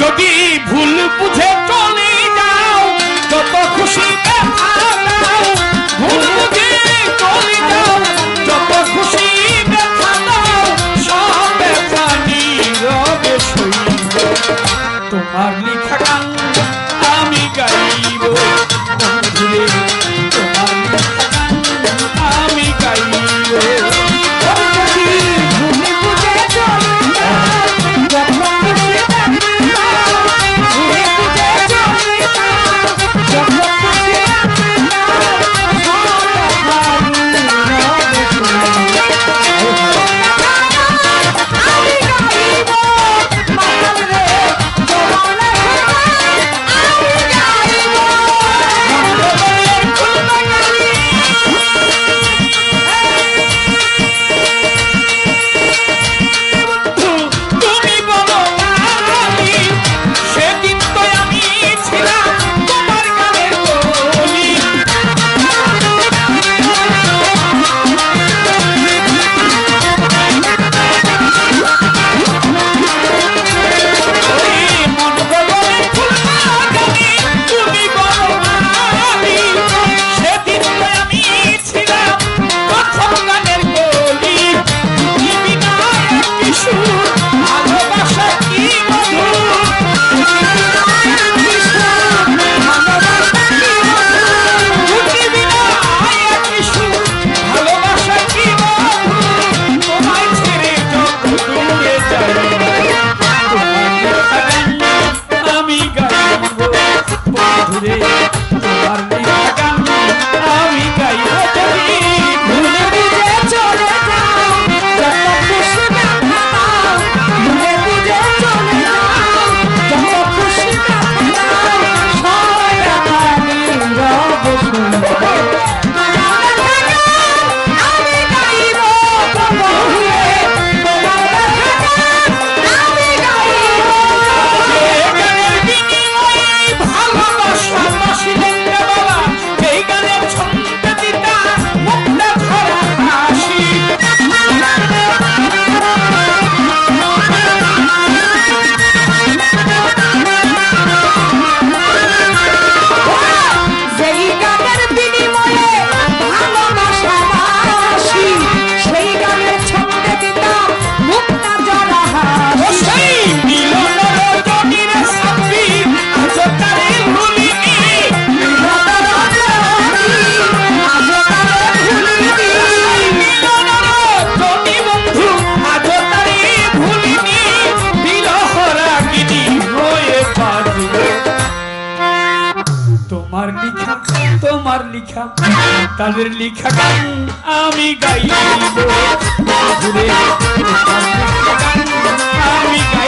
যদি ভুল বুঝে চলে যাও যত খুশি তোমার লিখা তোমার লিখা তাদের লিখা গান আমি গাইব আমি গাই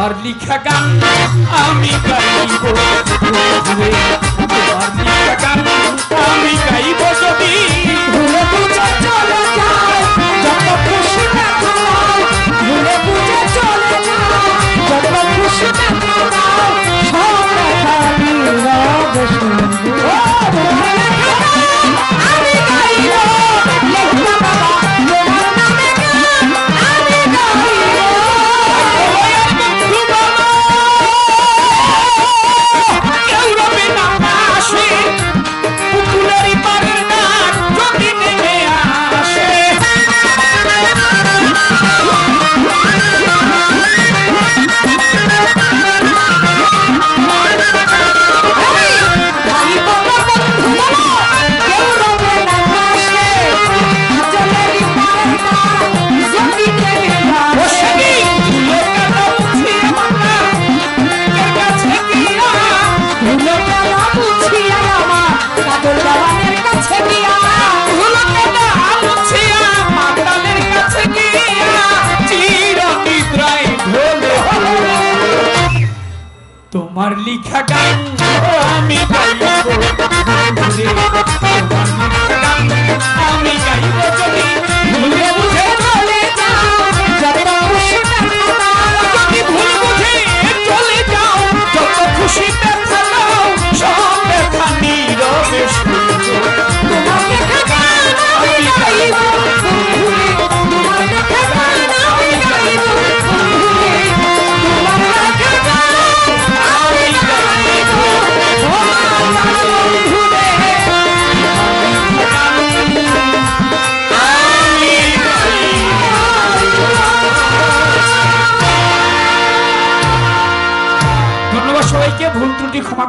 তোমার লিখা গান আমি গাইব তোমার লিখা গান আমি গাইব যদি। আমার লিখা গান। আমি গাইব। আমি গাইব যদি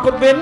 করবেন